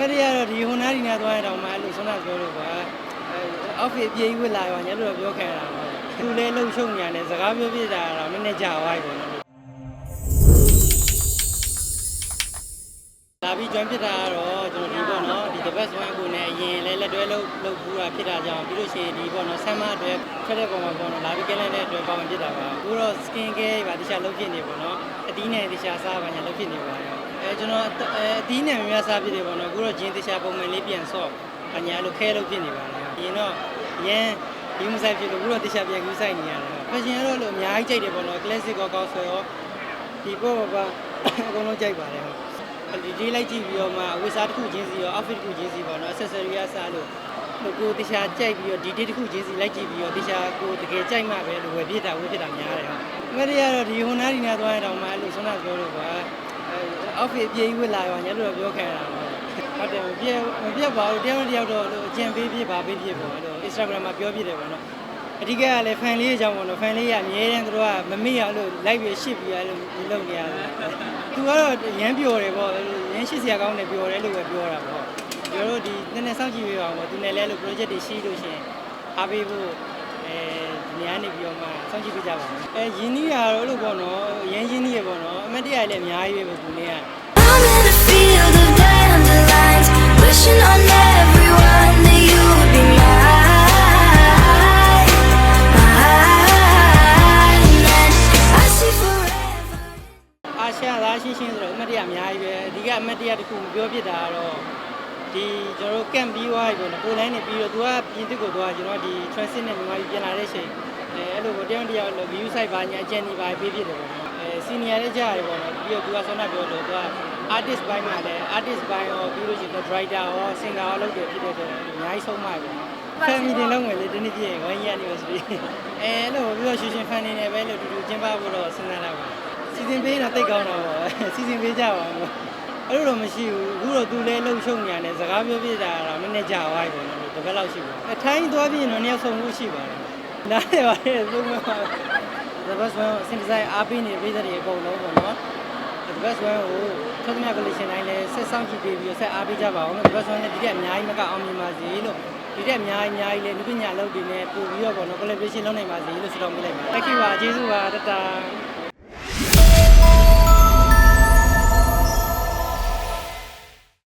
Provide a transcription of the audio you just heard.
မရီကတော့ဒီဟိုနားဒီနားသွားရတော့မှအဲ့လိုဆွမ်းနာပြောလို့ပါအဲအောက်ဖစ်အပြေးကြီးဝစ်လာရောညတို့ပြောခံရတာပေါ့သူလည်းလှုပ်ရှုံနေရတယ်စကားပြောပြတာတော့နည်းနည်းကြာသွားပြီပေါ့နော်လာပြီး join ဖြစ်တာကတော့ကျွန်တော်ဒီပေါ့နော်ဒီ the best one ကိုနဲ့အရင်လဲလက်တွဲလုပ်လုပ်ဘူးတာဖြစ်တာကြောင့်ပြီးလို့ရှိရင်ဒီပေါ့နော်ဆမ်မအတွက်ထွက်တဲ့ပုံမှာပေါ့နော်လာပြီးကဲလဲတဲ့အတွက်ပေါဝင်ဖြစ်တာပါအခုတော့ skin care ပါတခြားလုပ်ဖြစ်နေပေါ့နော်အတီးနဲ့တခြားစားပါညာလုပ်ဖြစ်နေပါတယ် အဲကျွန်တော်အဲအတီးနဲ့များများစားဖြစ်နေပေါ့နော်အခုတော့ဂျင်းတခြားပုံမှန်လေးပြန်ဆော့အညာလို့ခဲလုပ်ဖြစ်နေပါတယ်အရင်တော့ရန်ဒီမဆိုင်ဖြစ်လို့အခုတော့တခြားပြန်ကူးဆိုင်နေရတယ်ဖက်ရှင်ကတော့လို့အများကြီးကြိုက်တယ်ပေါ့နော် classic ကောကောက်ဆွဲရောဒီပေါ့ပါပါအကုန်လုံးကြိုက်ပါတယ်ဟုတ်ဒီဒီလိုက်ကြည့်ပြီးတော့မှဝစ်စားတစ်ခုချင်းစီရော outfit တစ်ခုချင်းစီပေါ့နော် accessory အစားလို့ဟိုကိုတခြားကြိုက်ပြီးတော့ဒီဒီတစ်ခုချင်းစီလိုက်ကြည့်ပြီးတော့တခြားကိုတကယ်ကြိုက်မှပဲလို့ဝယ်ပြစ်တာဝယ်ပြစ်တာများတယ်ဟုတ်အမေရိကတော့ဒီဟိုနားဒီနားသွားရတော့မှအဲ့လိုဆွမ်းနာပြောလို့ပါ အဲ outfit အပြေးကြီးဝစ်လာရောညတို့ပြောခံရတာပေါ့ဟုတ်တယ်မပြတ်မပြတ်ပါဘူးတယောက်တစ်ယောက်တော့လို့အကျင့်ပေးပြပါပေးပြပေါ့အဲ့လို Instagram မှာပြောပြတယ်ပေါ့နော်အဓိကကလည်း fan လေးအကြောင်းပေါ့နော် fan လေးကအများတန်းသူတို့ကမမေ့ရလို့ live ပြီးရှစ်ပြီးရလို့လုပ်နေရတယ်သူကတော့ရမ်းပျော်တယ်ပေါ့ရမ်းရှစ်စရာကောင်းတယ်ပျော်တယ်လို့ပဲပြောတာပေါ့ကျွန်တော်တို့ဒီနည်းနည်းစောင့်ကြည့်ပေးပါဦးပေါ့သူနဲ့လဲလို့ project တွေရှိလို့ရှိရင်အားပေးဖို့ အဲဒီနေရာနေပြီးတော့မှစောင့်ကြည့်ပေးကြပါဦးအဲရင်းနှီးရတော့လို့ပေါ့နော်ရမ်းရင်းနှီးရပေါ့နော်အမတ်တရလည်းအများကြီးပဲပေါ့သူနဲ့က I'm in a field of dandelions, wishing on everyone that you'd be mine. Mine, and I see forever. အာရှသားရှင်းရှင်းဆိုတော့အမတ်တရအများကြီးပဲအဓိကအမတ်တရတစ်ခုမပြောဖြစ်တာကတော့ ဒီကျွန်တော်တို့ကန့်ပြီးသွားပြီပေါ့နော်ပိုလန်နေပြီးတော့သူကပြင်သစ်ကိုသွားကျွန်တော်ကဒီ transit နဲ့မြန်မာပြည်ပြန်လာတဲ့အချိန်အဲအဲ့လိုကိုတယောက်တစ်ယောက်လို့ view site ပါညာအကျဉ်းဒီပါပေးဖြစ်တယ်ပေါ့နော်အဲ senior လည်းကြားရတယ်ပေါ့နော်ပြီးတော့သူကဆောင်းနာပြောလို့သူက artist ဘိုင်းမှာလည်း artist ဘိုင်းရောပြီးလို့ရှိရင် writer ရော singer ရောလုပ်တယ်ဖြစ်တဲ့အတွက်အများကြီးဆုံးမပဲ family တင်လုံးမယ်လေဒီနေ့ပြည့်1 year anniversary အဲအဲ့လိုပြီးတော့ရှင်ရှင် fan နေတယ်ပဲလို့တူတူကျင်းပဖို့တော့စဉ်းစားလိုက်ပါစီစဉ်ပေးတော့တိတ်ကောင်းတော့ပေါ့စီစဉ်ပေးကြပါဦး အဲ့လိုတော့မရှိဘူးအခုတော့သူလည်းလှုပ်ရှုံနေရတယ်စကားပြောပြတာတော့နည်းနည်းကြာသွားပြီပေါ့နော်တပတ်လောက်ရှိပါအထိုင်းသွားပြီးရင်တော့နှစ်ယောက်ဆုံးလို့ရှိပါတယ်နားရပါတယ်သုံးမပါ the best one စင်ဒီဇိုင်းအားပေးနေပြည်သက်တွေအကုန်လုံးပေါ့နော် the best one ကိုထုတ်သမျှ collection တိုင်းလည်းဆက်ဆောင်ကြည့်ပေးပြီးဆက်အားပေးကြပါအောင်လို့ the best one လည်းဒီတက်အများကြီးမကအောင်မြင်ပါစေလို့ဒီတက်အများကြီးအများကြီးလည်းလူပညာလုပ်တွေနဲ့ပို့ပြီးတော့ပေါ့နော် collaboration လုပ်နိုင်ပါစေလို့ဆုတောင်းပေးလိုက်ပါ thank you ပါကျေးဇူးပါတတာ